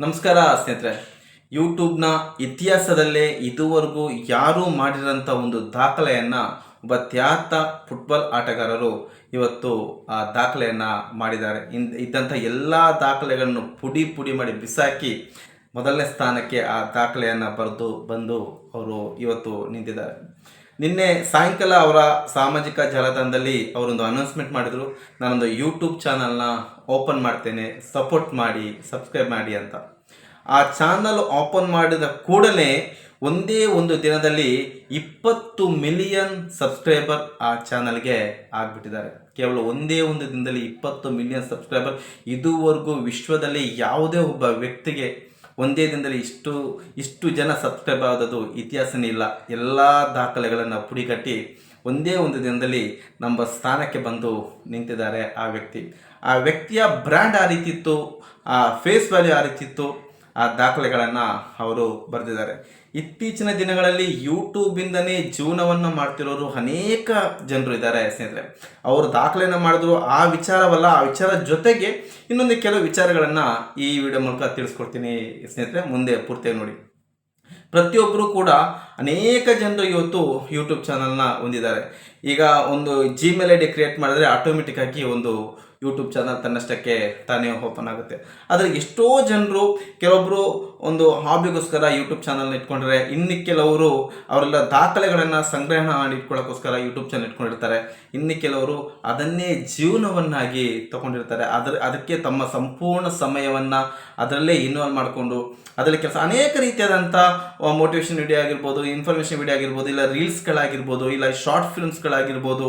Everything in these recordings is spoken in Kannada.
ನಮಸ್ಕಾರ ಸ್ನೇಹಿತರೆ. ಯೂಟ್ಯೂಬ್ನ ಇತಿಹಾಸದಲ್ಲೇ ಇದುವರೆಗೂ ಯಾರೂ ಮಾಡಿರೋಂಥ ಒಂದು ದಾಖಲೆಯನ್ನು ಒಬ್ಬ ತ್ಯಾತ ಫುಟ್ಬಾಲ್ ಆಟಗಾರರು ಇವತ್ತು, ಆ, ದಾಖಲೆಯನ್ನು ಮಾಡಿದ್ದಾರೆ. ಇದ್ದಂಥ ಎಲ್ಲ ದಾಖಲೆಗಳನ್ನು ಪುಡಿ ಪುಡಿ ಮಾಡಿ ಬಿಸಾಕಿ ಮೊದಲನೇ ಸ್ಥಾನಕ್ಕೆ ಆ ದಾಖಲೆಯನ್ನು ಬರೆದು ಬಂದು ಅವರು ಇವತ್ತು ನಿಂತಿದ್ದಾರೆ. ನಿನ್ನೆ ಸಾಯಂಕಾಲ ಅವರ ಸಾಮಾಜಿಕ ಜಾಲತಾಣದಲ್ಲಿ ಅವರೊಂದು ಅನೌನ್ಸ್ಮೆಂಟ್ ಮಾಡಿದರು. ನಾನೊಂದು ಯೂಟ್ಯೂಬ್ ಚಾನಲ್ನ ಓಪನ್ ಮಾಡ್ತೇನೆ ಸಪೋರ್ಟ್ ಮಾಡಿ ಸಬ್ಸ್ಕ್ರೈಬ್ ಮಾಡಿ ಅಂತ. ಆ ಚಾನಲ್ ಓಪನ್ ಮಾಡಿದ ಕೂಡಲೇ ಒಂದೇ ಒಂದು ದಿನದಲ್ಲಿ ಇಪ್ಪತ್ತು ಮಿಲಿಯನ್ ಸಬ್ಸ್ಕ್ರೈಬರ್ ಆ ಚಾನಲ್ಗೆ ಆಗಿಬಿಟ್ಟಿದ್ದಾರೆ. ಕೇವಲ ಒಂದೇ ಒಂದು ದಿನದಲ್ಲಿ ಇಪ್ಪತ್ತು ಮಿಲಿಯನ್ ಸಬ್ಸ್ಕ್ರೈಬರ್ ಇದುವರೆಗೂ ವಿಶ್ವದಲ್ಲಿ ಯಾವುದೇ ಒಬ್ಬ ವ್ಯಕ್ತಿಗೆ ಒಂದೇ ದಿನದಲ್ಲಿ ಇಷ್ಟು ಇಷ್ಟು ಜನ ಸಬ್ಸ್ಕ್ರೈಬ್ ಆದದ್ದು ಇತಿಹಾಸನೇ ಇಲ್ಲ. ಎಲ್ಲ ದಾಖಲೆಗಳನ್ನು ಪುಡಿಗಟ್ಟಿ ಒಂದೇ ಒಂದು ದಿನದಲ್ಲಿ ನಮ್ಮ ಸ್ಥಾನಕ್ಕೆ ಬಂದು ನಿಂತಿದ್ದಾರೆ ಆ ವ್ಯಕ್ತಿ. ಆ ವ್ಯಕ್ತಿಯ ಬ್ರ್ಯಾಂಡ್ ಆ ರೀತಿ ಇತ್ತು, ಆ ಫೇಸ್ ವ್ಯಾಲ್ಯೂ ಆ ರೀತಿ ಇತ್ತು, ಆ ದಾಖಲೆಗಳನ್ನು ಅವರು ಬರೆದಿದ್ದಾರೆ. ಇತ್ತೀಚಿನ ದಿನಗಳಲ್ಲಿ ಯೂಟ್ಯೂಬಿಂದನೇ ಜೀವನವನ್ನು ಮಾಡ್ತಿರೋರು ಅನೇಕ ಜನರು ಇದ್ದಾರೆ ಸ್ನೇಹಿತರೆ. ಅವರು ದಾಖಲೆಯನ್ನು ಮಾಡಿದ್ರು, ಆ ವಿಚಾರವಲ್ಲ, ಆ ವಿಚಾರ ಜೊತೆಗೆ ಇನ್ನೊಂದು ಕೆಲವು ವಿಚಾರಗಳನ್ನು ಈ ವಿಡಿಯೋ ಮೂಲಕ ತಿಳಿಸ್ಕೊಡ್ತೀನಿ ಸ್ನೇಹಿತರೆ. ಮುಂದೆ ಪೂರ್ತಿಯಾಗಿ ನೋಡಿ. ಪ್ರತಿಯೊಬ್ಬರು ಕೂಡ ಅನೇಕ ಜನರು ಇವತ್ತು ಯೂಟ್ಯೂಬ್ ಚಾನಲ್ನ ಹೊಂದಿದ್ದಾರೆ. ಈಗ ಒಂದು ಜಿಮೇಲ್ ಐ ಡಿ ಕ್ರಿಯೇಟ್ ಮಾಡಿದ್ರೆ ಆಟೋಮೆಟಿಕ್ಕಾಗಿ ಒಂದು ಯೂಟ್ಯೂಬ್ ಚಾನಲ್ ತನ್ನಷ್ಟಕ್ಕೆ ತಾನೇ ಓಪನ್ ಆಗುತ್ತೆ. ಆದರೆ ಎಷ್ಟೋ ಜನರು ಕೆಲವೊಬ್ಬರು ಒಂದು ಹಾಬಿಗೋಸ್ಕರ ಯೂಟ್ಯೂಬ್ ಚಾನಲ್ನ ಇಟ್ಕೊಂಡ್ರೆ ಇನ್ನು ಕೆಲವರು ಅವರೆಲ್ಲ ದಾಖಲೆಗಳನ್ನು ಸಂಗ್ರಹಣ ಮಾಡಿ ಇಟ್ಕೊಳ್ಳೋಕ್ಕೋಸ್ಕರ ಯೂಟ್ಯೂಬ್ ಚಾನಲ್ ಇಟ್ಕೊಂಡಿರ್ತಾರೆ. ಇನ್ನು ಕೆಲವರು ಅದನ್ನೇ ಜೀವನವನ್ನಾಗಿ ತಗೊಂಡಿರ್ತಾರೆ. ಅದರ, ಅದಕ್ಕೆ ತಮ್ಮ ಸಂಪೂರ್ಣ ಸಮಯವನ್ನು ಅದರಲ್ಲೇ ಇನ್ವಾಲ್ವ್ ಮಾಡಿಕೊಂಡು ಅದರಲ್ಲಿ ಕೆಲಸ, ಅನೇಕ ರೀತಿಯಾದಂಥ ಮೋಟಿವೇಶನ್ ವಿಡಿಯೋ ಆಗಿರ್ಬೋದು ಇನ್ಫಾರ್ಮೇಷನ್ ವಿಡಿಯೋ ಆಗಿರ್ಬೋದು, ಇಲ್ಲ ರೀಲ್ಸ್ಗಳಾಗಿರ್ಬೋದು ಇಲ್ಲ ಶಾರ್ಟ್ ಫಿಲ್ಮ್ಸ್ಗಳಾಗಿರ್ಬೋದು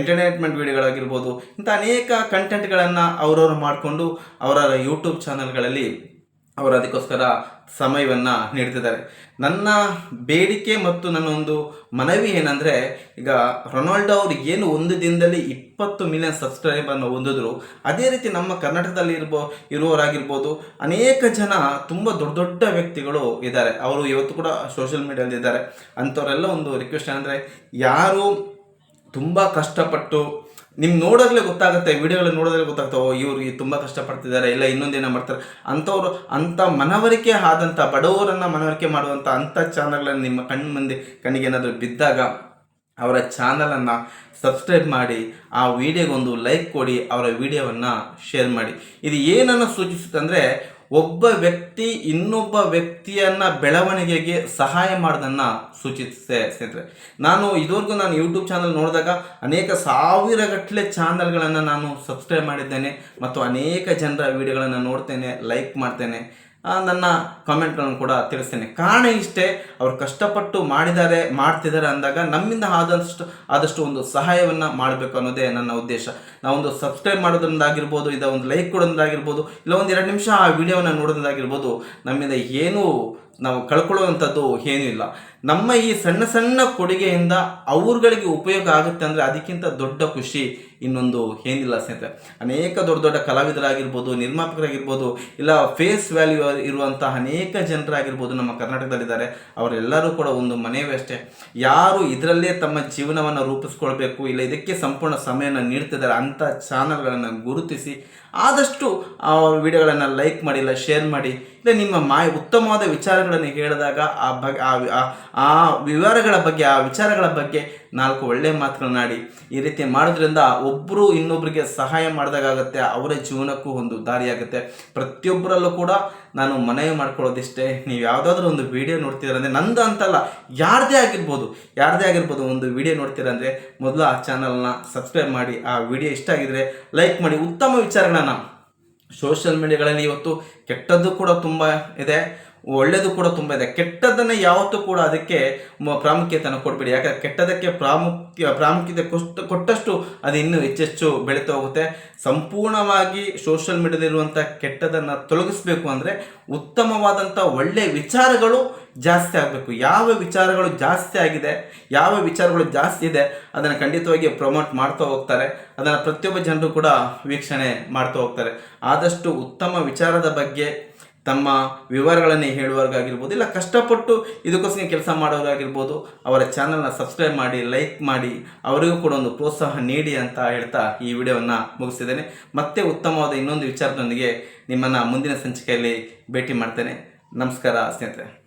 ಎಂಟರ್ಟೈನ್ಮೆಂಟ್ ವಿಡಿಯೋಗಳಾಗಿರ್ಬೋದು ಇಂಥ ಅನೇಕ ಕಂಟೆಂಟ್ಗಳನ್ನು ಅವರವರು ಮಾಡಿಕೊಂಡು ಅವರ ಯೂಟ್ಯೂಬ್ ಚಾನಲ್ಗಳಲ್ಲಿ ಅವರು ಅದಕ್ಕೋಸ್ಕರ ಸಮಯವನ್ನು ನೀಡ್ತಿದ್ದಾರೆ. ನನ್ನ ಬೇಡಿಕೆ ಮತ್ತು ನನ್ನ ಒಂದು ಮನವಿ ಏನಂದರೆ, ಈಗ ರೊನಾಲ್ಡೋ ಅವರು ಏನು ಒಂದು ದಿನದಲ್ಲಿ ಇಪ್ಪತ್ತು ಮಿಲಿಯನ್ ಸಬ್ಸ್ಕ್ರೈಬನ್ನು ಹೊಂದಿದ್ರು, ಅದೇ ರೀತಿ ನಮ್ಮ ಕರ್ನಾಟಕದಲ್ಲಿ ಇರ್ಬೋ, ಇರುವವರಾಗಿರ್ಬೋದು, ಅನೇಕ ಜನ ತುಂಬ ದೊಡ್ಡ ದೊಡ್ಡ ವ್ಯಕ್ತಿಗಳು ಇದ್ದಾರೆ. ಅವರು ಇವತ್ತು ಕೂಡ ಸೋಷಿಯಲ್ ಮೀಡಿಯಾದಲ್ಲಿ ಇದ್ದಾರೆ. ಅಂಥವರೆಲ್ಲ ಒಂದು ರಿಕ್ವೆಸ್ಟ್ ಅಂದರೆ ಯಾರು ತುಂಬ ಕಷ್ಟಪಟ್ಟು ನಿಮ್ಗೆ ನೋಡೋದ್ಲೇ ಗೊತ್ತಾಗುತ್ತೆ ವಿಡಿಯೋಗಳು ನೋಡೋದ್ಲೇ ಗೊತ್ತಾಗುತ್ತೆ, ಓ, ಇವ್ರು ಈ ತುಂಬ ಕಷ್ಟಪಡ್ತಿದ್ದಾರೆ, ಇಲ್ಲ ಇನ್ನೊಂದೇನೋ ಮಾಡ್ತಾರೆ. ಅಂಥವ್ರು, ಅಂಥ ಮನವರಿಕೆ ಆದಂಥ, ಬಡವರನ್ನು ಮನವರಿಕೆ ಮಾಡುವಂಥ ಅಂಥ ಚಾನಲ್ಗಳನ್ನು ನಿಮ್ಮ ಕಣ್ಣು ಮುಂದೆ, ಕಣ್ಣಿಗೆ ಏನಾದರೂ ಬಿದ್ದಾಗ ಅವರ ಚಾನಲನ್ನು ಸಬ್ಸ್ಕ್ರೈಬ್ ಮಾಡಿ, ಆ ವಿಡಿಯೋಗೊಂದು ಲೈಕ್ ಕೊಡಿ, ಅವರ ವಿಡಿಯೋವನ್ನು ಶೇರ್ ಮಾಡಿ. ಇದು ಏನನ್ನು ಸೂಚಿಸುತ್ತೆ ಅಂದರೆ ಒಬ್ಬ ವ್ಯಕ್ತಿ ಇನ್ನೊಬ್ಬ ವ್ಯಕ್ತಿಯನ್ನ ಬೆಳವಣಿಗೆಗೆ ಸಹಾಯ ಮಾಡೋದನ್ನ ಸೂಚಿಸುತ್ತೆ ಸ್ನೇಹಿತರೆ. ನಾನು ಇದುವರೆಗೂ ನಾನು ಯೂಟ್ಯೂಬ್ ಚಾನಲ್ ನೋಡಿದಾಗ ಅನೇಕ ಸಾವಿರಗಟ್ಟಲೆ ಚಾನಲ್ಗಳನ್ನು ನಾನು ಸಬ್ಸ್ಕ್ರೈಬ್ ಮಾಡಿದ್ದೇನೆ ಮತ್ತು ಅನೇಕ ಜನರ ವಿಡಿಯೋಗಳನ್ನು ನೋಡ್ತೇನೆ ಲೈಕ್ ಮಾಡ್ತೇನೆ. ನನ್ನ ಕಾಮೆಂಟ್ಗಳನ್ನು ಕೂಡ ತಿಳಿಸ್ತೇನೆ. ಕಾರಣ ಇಷ್ಟೇ, ಅವರು ಕಷ್ಟಪಟ್ಟು ಮಾಡಿದ್ದಾರೆ, ಮಾಡ್ತಿದ್ದಾರೆ ಅಂದಾಗ ನಮ್ಮಿಂದ ಆದಷ್ಟು ಆದಷ್ಟು ಒಂದು ಸಹಾಯವನ್ನು ಮಾಡಬೇಕು ಅನ್ನೋದೇ ನನ್ನ ಉದ್ದೇಶ. ನಾವೊಂದು ಸಬ್ಸ್ಕ್ರೈಬ್ ಮಾಡೋದ್ರಿಂದಾಗಿರ್ಬೋದು, ಇಲ್ಲ ಒಂದು ಲೈಕ್ ಕೊಡೋದ್ರಿಂದಾಗಿರ್ಬೋದು, ಇಲ್ಲ ಒಂದು ಎರಡು ನಿಮಿಷ ಆ ವಿಡಿಯೋವನ್ನು ನೋಡೋದ್ರಿಂದಾಗಿರ್ಬೋದು, ನಮ್ಮಿಂದ ಏನೂ ನಾವು ಕಳ್ಕೊಳ್ಳುವಂಥದ್ದು ಏನೂ ಇಲ್ಲ. ನಮ್ಮ ಈ ಸಣ್ಣ ಸಣ್ಣ ಕೊಡುಗೆಯಿಂದ ಅವ್ರಗಳಿಗೆ ಉಪಯೋಗ ಆಗುತ್ತೆ ಅಂದರೆ ಅದಕ್ಕಿಂತ ದೊಡ್ಡ ಖುಷಿ ಇನ್ನೊಂದು ಏನಿಲ್ಲ ಸ್ನೇಹಿತರೆ. ಅನೇಕ ದೊಡ್ಡ ದೊಡ್ಡ ಕಲಾವಿದರಾಗಿರ್ಬೋದು, ನಿರ್ಮಾಪಕರಾಗಿರ್ಬೋದು, ಇಲ್ಲ ಫೇಸ್ ವ್ಯಾಲ್ಯೂ ಇರುವಂಥ ಅನೇಕ ಜನರಾಗಿರ್ಬೋದು ನಮ್ಮ ಕರ್ನಾಟಕದಲ್ಲಿದ್ದಾರೆ. ಅವರೆಲ್ಲರೂ ಕೂಡ ಒಂದು ಮನೆಯವೇ ಅಷ್ಟೇ. ಯಾರು ಇದರಲ್ಲೇ ತಮ್ಮ ಜೀವನವನ್ನು ರೂಪಿಸ್ಕೊಳ್ಬೇಕು, ಇಲ್ಲ ಇದಕ್ಕೆ ಸಂಪೂರ್ಣ ಸಮಯನ ನೀಡ್ತಿದ್ದಾರೆ ಅಂಥ ಚಾನಲ್ಗಳನ್ನು ಗುರುತಿಸಿ ಆದಷ್ಟು ಆ ವಿಡಿಯೋಗಳನ್ನು ಲೈಕ್ ಮಾಡಿ, ಇಲ್ಲ ಶೇರ್ ಮಾಡಿ, ಇಲ್ಲ ನಿಮ್ಮ ಮಾಯ, ಉತ್ತಮವಾದ ವಿಚಾರಗಳನ್ನು ಹೇಳಿದಾಗ ಆ ಆ- ಆ ವಿವರಗಳ ಬಗ್ಗೆ, ಆ ವಿಚಾರಗಳ ಬಗ್ಗೆ ನಾಲ್ಕು ಒಳ್ಳೆಯ ಮಾತುಗಳನ್ನಾಡಿ ಈ ರೀತಿ ಮಾಡೋದ್ರಿಂದ ಒಬ್ಬರು ಇನ್ನೊಬ್ಬರಿಗೆ ಸಹಾಯ ಮಾಡಿದಾಗುತ್ತೆ ಅವರ ಜೀವನಕ್ಕೂ ಒಂದು ದಾರಿಯಾಗುತ್ತೆ ಪ್ರತಿಯೊಬ್ಬರಲ್ಲೂ ಕೂಡ ನಾನು ಮನವಿ ಮಾಡ್ಕೊಳ್ಳೋದಿಷ್ಟೇ. ನೀವು ಯಾವುದಾದ್ರೂ ಒಂದು ವಿಡಿಯೋ ನೋಡ್ತೀರ ಅಂದರೆ ನಂದು ಅಂತಲ್ಲ, ಯಾರದೇ ಆಗಿರ್ಬೋದು ಯಾರದೇ ಆಗಿರ್ಬೋದು ಒಂದು ವಿಡಿಯೋ ನೋಡ್ತೀರ ಅಂದರೆ ಮೊದಲು ಆ ಚಾನಲ್ನ ಸಬ್ಸ್ಕ್ರೈಬ್ ಮಾಡಿ, ಆ ವಿಡಿಯೋ ಇಷ್ಟ ಆಗಿದ್ರೆ ಲೈಕ್ ಮಾಡಿ. ಉತ್ತಮ ವಿಚಾರಗಳನ್ನು. ಸೋಷಿಯಲ್ ಮೀಡಿಯಾಗಳಲ್ಲಿ ಇವತ್ತು ಕೆಟ್ಟದ್ದು ಕೂಡ ತುಂಬ ಇದೆ. ಒಳ್ಳೆಯದು ಕೂಡ ತುಂಬ ಇದೆ. ಕೆಟ್ಟದ್ದನ್ನು ಯಾವತ್ತೂ ಕೂಡ ಅದಕ್ಕೆ ಪ್ರಾಮುಖ್ಯತೆಯನ್ನು ಕೊಡಬೇಡಿ. ಯಾಕಂದರೆ ಕೆಟ್ಟದಕ್ಕೆ ಪ್ರಾಮುಖ್ಯ ಪ್ರಾಮುಖ್ಯತೆ ಕೊಷ್ಟು ಕೊಟ್ಟಷ್ಟು ಅದು ಇನ್ನೂ ಹೆಚ್ಚೆಚ್ಚು ಬೆಳೀತಾ ಹೋಗುತ್ತೆ. ಸಂಪೂರ್ಣವಾಗಿ ಸೋಷಿಯಲ್ ಮೀಡಿಯಾದಲ್ಲಿರುವಂಥ ಕೆಟ್ಟದನ್ನು ತೊಲಗಿಸ್ಬೇಕು ಅಂದರೆ ಉತ್ತಮವಾದಂಥ ಒಳ್ಳೆಯ ವಿಚಾರಗಳು ಜಾಸ್ತಿ ಆಗಬೇಕು. ಯಾವ ವಿಚಾರಗಳು ಜಾಸ್ತಿ ಆಗಿದೆ, ಯಾವ ವಿಚಾರಗಳು ಜಾಸ್ತಿ ಇದೆ, ಅದನ್ನು ಖಂಡಿತವಾಗಿ ಪ್ರಮೋಟ್ ಮಾಡ್ತಾ ಹೋಗ್ತಾರೆ. ಅದನ್ನು ಪ್ರತಿಯೊಬ್ಬ ಜನರು ಕೂಡ ವೀಕ್ಷಣೆ ಮಾಡ್ತಾ ಹೋಗ್ತಾರೆ. ಆದಷ್ಟು ಉತ್ತಮ ವಿಚಾರದ ಬಗ್ಗೆ ತಮ್ಮ ವಿವರಗಳನ್ನು ಹೇಳುವಾಗಾಗಿರ್ಬೋದು ಇಲ್ಲ ಕಷ್ಟಪಟ್ಟು ಇದಕ್ಕೋಸ್ಕರ ಕೆಲಸ ಮಾಡೋರಾಗಿರ್ಬೋದು ಅವರ ಚಾನಲ್ನ ಸಬ್ಸ್ಕ್ರೈಬ್ ಮಾಡಿ ಲೈಕ್ ಮಾಡಿ, ಅವರಿಗೂ ಕೂಡ ಒಂದು ಪ್ರೋತ್ಸಾಹ ನೀಡಿ ಅಂತ ಹೇಳ್ತಾ ಈ ವಿಡಿಯೋವನ್ನು ಮುಗಿಸಿದ್ದೇನೆ ಮತ್ತೆ ಉತ್ತಮವಾದ ಇನ್ನೊಂದು ವಿಚಾರದೊಂದಿಗೆ ನಿಮ್ಮನ್ನು ಮುಂದಿನ ಸಂಚಿಕೆಯಲ್ಲಿ ಭೇಟಿ ಮಾಡ್ತೇನೆ. ನಮಸ್ಕಾರ ಸ್ನೇಹಿತರೆ.